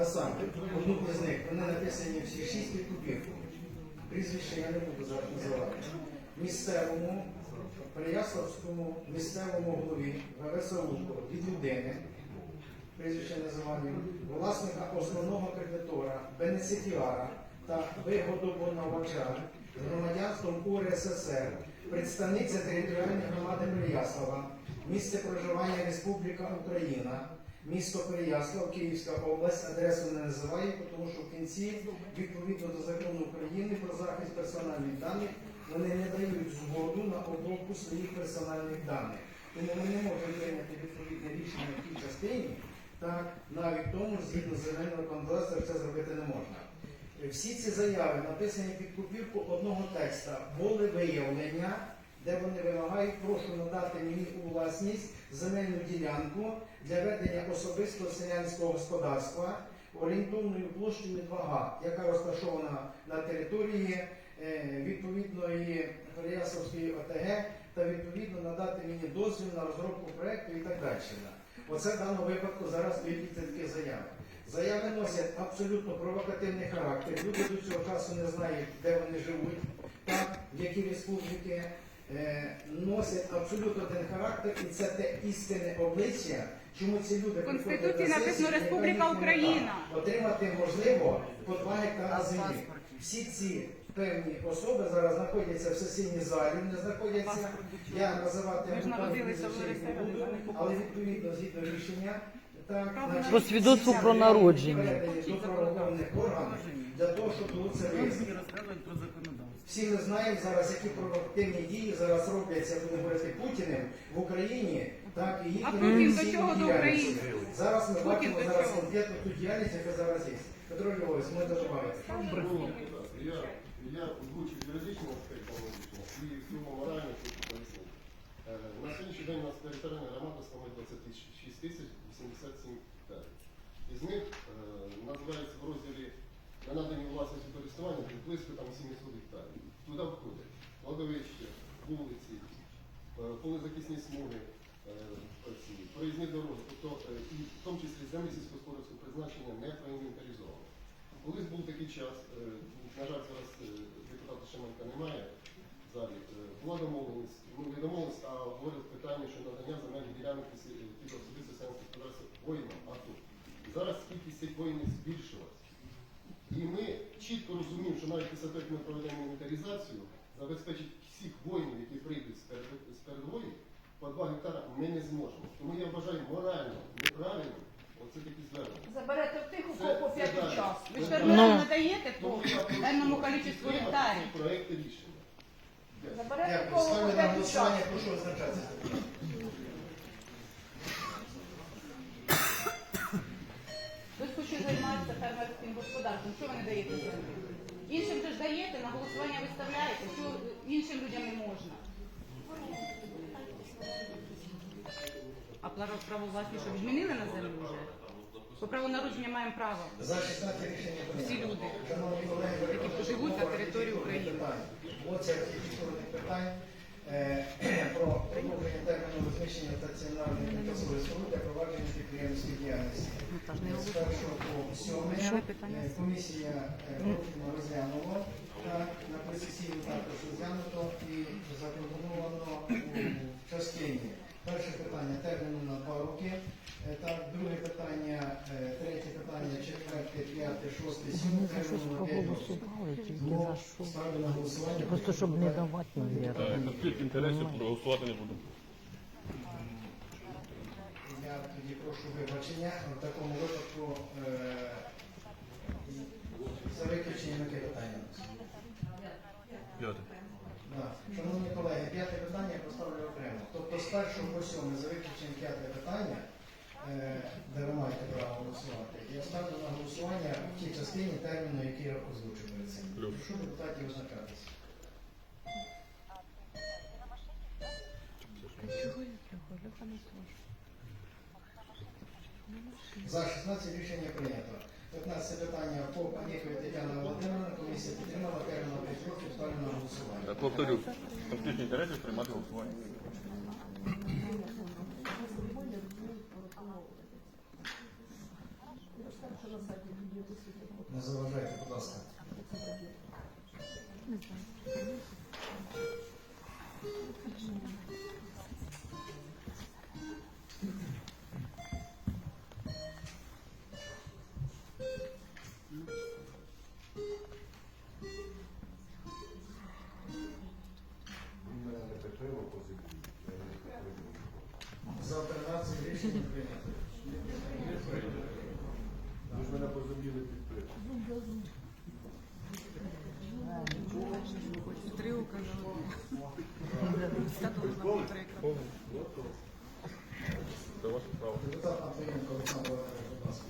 А саме, одну з них, вони написані всі шість під копірку. Прізвище я не буду називати. Місцевому, Переяславському місцевому голові ВВСУ від людини, прізвище називання, власника основного кредитора, бенефіціара та вигодобонавача з громадянством УРССР, представниця територіальної громади Переяслава, місце проживання Республіка Україна, місто Переяслав, Київська область, адресу не називаю, тому що в кінці, відповідно до закону України про захист персональних даних, вони не дають згоду на обробку своїх персональних даних. Тому ми не можемо прийняти відповідне рішення в тій частині, так навіть тому, згідно з земельного законодавства, це зробити не можна. Всі ці заяви написані під копірку одного текста були виявлення, де вони вимагають, прошу надати мені у власність земельну ділянку для ведення особистого селянського господарства орієнтовною площею 2 га, яка розташована на території е, відповідної Переяславської ОТГ, та відповідно надати мені дозвіл на розробку проекту і так далі. Оце в даному випадку зараз вийдуть такі заяви. Заяви носять абсолютно провокативний характер. Люди до цього часу не знають, де вони живуть, так, які республіки. Е, носять абсолютно один характер, і це те істинне обличчя, чому ці люди Конституції приходять написано Республіка Україна. Отримати можливо по 2 гектара землі. Всі ці певні особи зараз знаходяться в сесійній залі, не знаходяться. Я називати не буду, але відповідно згідно рішення. Так, значить, По свідоцтву всі про народження. Всі ми знаємо зараз, які провокативні дії зараз робляться, будемо говорити Путіним в Україні, так і А їхніми Путін до офіційною чого до діяльністю. України? Зараз ми Путін бачимо до зараз чого? конкретно ту діяльність, яка зараз є. Петро Львович, ми добавити. Я, я озвучив юридичний аспект аналітичного і в цьому морально хочу пояснити. Е, На сьогоднішній день у нас територіальна громада становить 26 тисяч 87 гектарів. Із них е, називається в розділі на надані власності користування близько там 700 гектарів. Туди входять кладовище, вулиці, е, полезахисні смуги, е, проїзні дороги, тобто е, і в тому числі землі сільськогосподарського призначення не проінвентаризовано. Колись був такий час, на жаль, зараз депутата Шеменка немає в залі. Була домовленість, ну не домовленість, а говорив питання, що надання земельних ділянок під особисте селянське господарство воїнам АТО. Зараз кількість цих воїнів збільшилась. І ми чітко розуміємо, що навіть після того, як ми проведемо інвентаризацію, забезпечити всіх воїнів, які прийдуть з перед- передової, по 2 гектара ми не зможемо. Тому я вважаю морально неправильно оце такі звернення. Заберете в тих, у кого по це п'ятий час. Ви ж Ну, фермерам надаєте по певному кількості гектарів. проекти рішення. Заберете в кого по Ставлю п'ятий час. прошу визначатися. Ви ж хочете займатися фермерським господарством. Що ви не даєте землю? Іншим же ж даєте, на голосування виставляєте, що іншим людям не можна. А право власність що відмінили на землю вже? По праву народження маємо право. За 16 рішення Всі прийнято. люди, Шановні колеги, які живуть на території України. Оце фіксованих питань е, про продовження розміщення стаціонарної тимчасової для провадження підприємницької діяльності. З першого по сьоме е, комісія е, розглянула, так, на пресесійну також розглянуто і запропоновано у частині. Перше питання терміну на два роки. Е, Так, друге питання, третє питання, четверте, п'яте, шосте, сьоме терміну на п'ять років. проголосували, тільки Тому за що. ставлю на голосування. Просто щоб не давати, мабуть. Конфлікт інтересів проголосувати не буду. Я тоді прошу вибачення. В такому випадку е, за виключенням яке питання. П'яте. Да. Шановні колеги, п'яте питання я поставлю окремо. Тобто з першого по сьоме за виключенням п'яте питання, е, де ви маєте право голосувати, я ставлю на голосування в тій частині терміну, який я озвучив перед цим. Плюс. Прошу депутатів визначатися. За 16 рішення прийнято. 15 питання по Панікові Тетяна Володимирівна. Комісія підтримала термін на 5 років. Ставлю на голосування. Повторю. Конфлікт інтересів приймати голосування. Не заважайте, будь ласка. Ваше право. Депутат Антоненко Олександр Валерійович, будь ласка.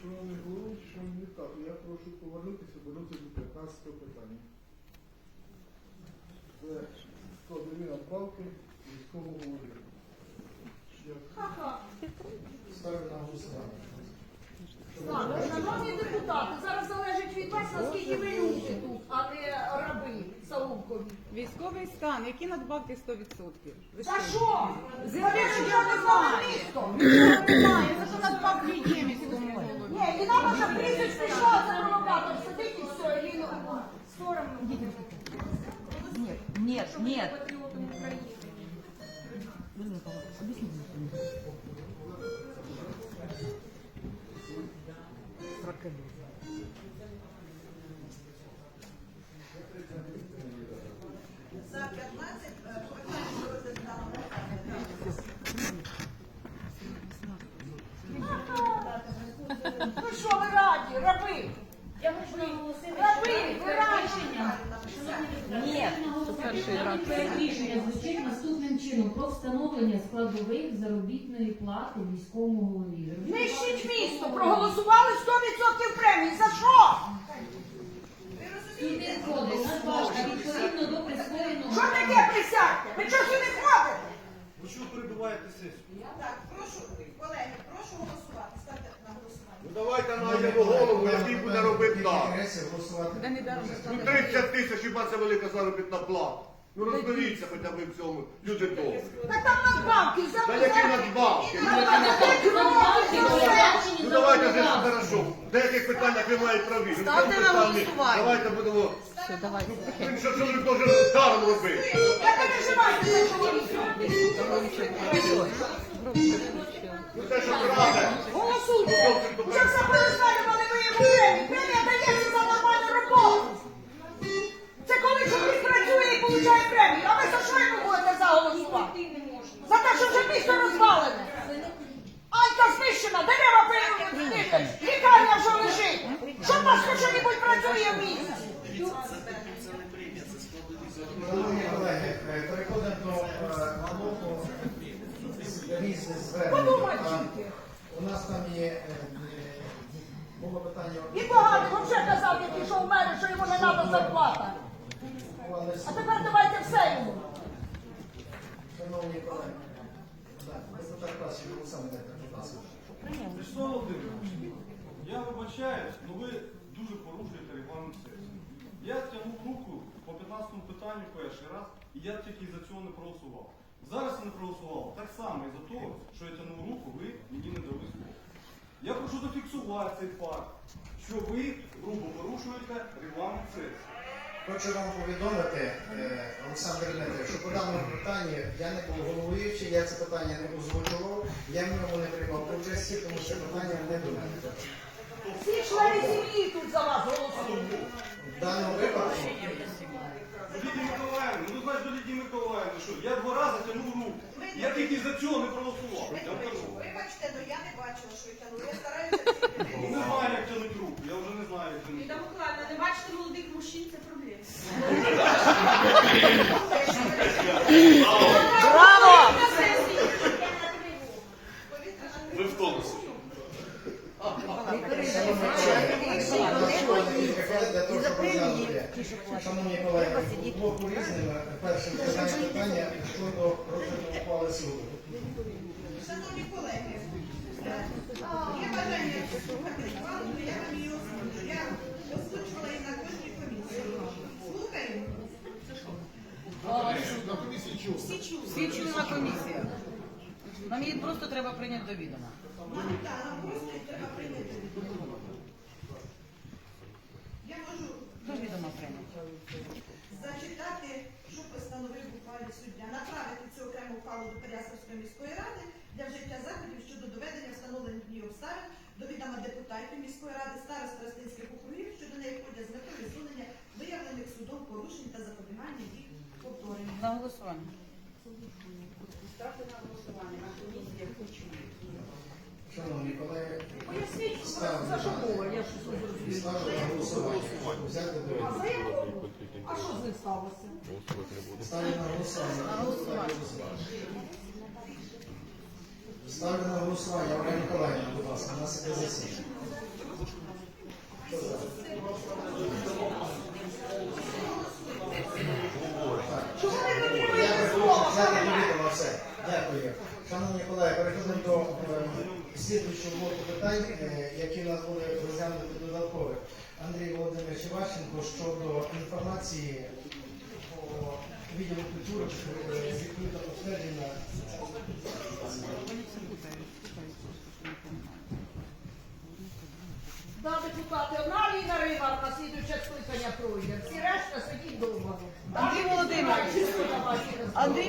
Шановний головуючий, шановні депутати, я прошу повернутися, повернутися до 15 питання. Це складові надбавки військового голови. Ставлю на голосування. Так, Шановні депутати, зараз залежить від вас, наскільки ви люди тут, а не раби Саулкові. Військовий стан, які надбавки 100%? Ви За що? що? За За те, те, що що я я не не знаю. знаю місто. Нічого немає, за що надбавки є міському голові? Ні, і нам вже прізвище пішов, це провокатор сидить і все, і він соромно. Нет, нет. Ну що ви раді, раби? Я хочу наголосити, Раби, ви раді. Нет. проект рішення звучить наступним чином про встановлення складових заробітної плати військовому голові. Нищить місто, проголосували 100% премії. За що? Судний кодекс, надбавка відповідно до присвоєного. Що таке присядьте? Ви чого сюди ходите? Так, прошу, колеги, прошу голосувати. Ставте на голосування. Ну давайте знайдемо голову, який буде робити так. Не Ну 30 тисяч хіба це велика заробітна плата. Ну розберіться хоча б в цьому, люди добрі. Так там надбавки, за Та які надбавки? Ну, які Надбавки, Ну давайте вже хорошо. В деяких питаннях ви маєте праві. Ну, Ставте на голосування. Давайте будемо. Все, давайте. Він що чоловік може даром робити. Не переживайте за чоловіка. Ну правда. Голосуйте. Вже все перезвалювали ви йому премію. Премія дається за нормальну роботу. Це коли чоловік працює і получає премію. А ви за що йому будете заголосувати? За те, що вже місто розвалене. Анька знищена, дерева переводити, лікарня вже лежить. Що в нас хоч що-небудь працює в місті? Шановні колеги, переходимо до е, А, тільки. У нас там є е, е, було питання. І поганий вже казав, який йшов в мене, що йому не треба зарплата. А тепер давайте все йому. Шановні колеги, так, депутат Красів, Олександр Дмитрович, будь ласка. Вячеслав Володимирович, я вибачаюсь, але ви дуже порушуєте регламент сесії. Я тягнув руку по 15 питанню перший раз, і я тільки за цього не проголосував. Зараз не проголосував так само із-за того, що я тягнув руку, ви мені не дали слово. Я прошу зафіксувати цей факт, що ви грубо порушуєте регламент сесії. Хочу вам повідомити, е, Олександр Дмитрович, що по даному питанні я не був головуючий, я це питання не озвучував, я в ньому не приймав участі, тому що питання не до мене. Всі члени сім'ї тут за вас голосують. В даному випадку До Лідії Миколаївни, ну Миколаївни, що я два рази тягнув руку. Я тільки за цього не проголосував. Я вам кажу. Вибачте, але я не бачила, що я тягнула. Я стараюся перше питання щодо розгляду ухвали суду. Шановні колеги, є бажання слухати ухвалу, я вам її озвучу. Я озвучувала і на кожній комісії. Слухаємо, На комісії чув. Всі чули. Всі чули на комісії. Нам її просто треба прийняти до відома. Нам так, нам просто її треба прийняти до відома. Я можу до відома прийнято. Зачитати, що постановив ухвалі суддя, направити цю окрему ухвалу до Переяславської міської ради для вжиття заходів щодо доведення встановлених днів обставин до відома депутатів міської ради, старост Ростинських округів, що до неї входять з метою відсунення виявлених судом порушень та запобігання їх повторення. На голосування. Ставте на голосування на комісіях почують. Шановні колеги, Поясніть, за що мова, я щось не зрозуміла. ставлю на голосування. Взяти до А за яку? А що з ним сталося? Ставлю на голосування. Ставлю на голосування. Олена Миколаївна, будь ласка, у нас іде засідання. Хто за? Чого Я контролюєте прошу слово? взяти до відома все. Дякую. Шановні колеги, переходимо до е, слідуючого блоку питань, е, які нас були розглянути додаткових. Андрій Володимирович Іващенко щодо інформації по відділу культури відкрито підтвердження. Да, депутати, одна Аліна Риба на слідуюче скликання пройде. Всі решта сидіть вдома. Андрій Володимирович, Андрій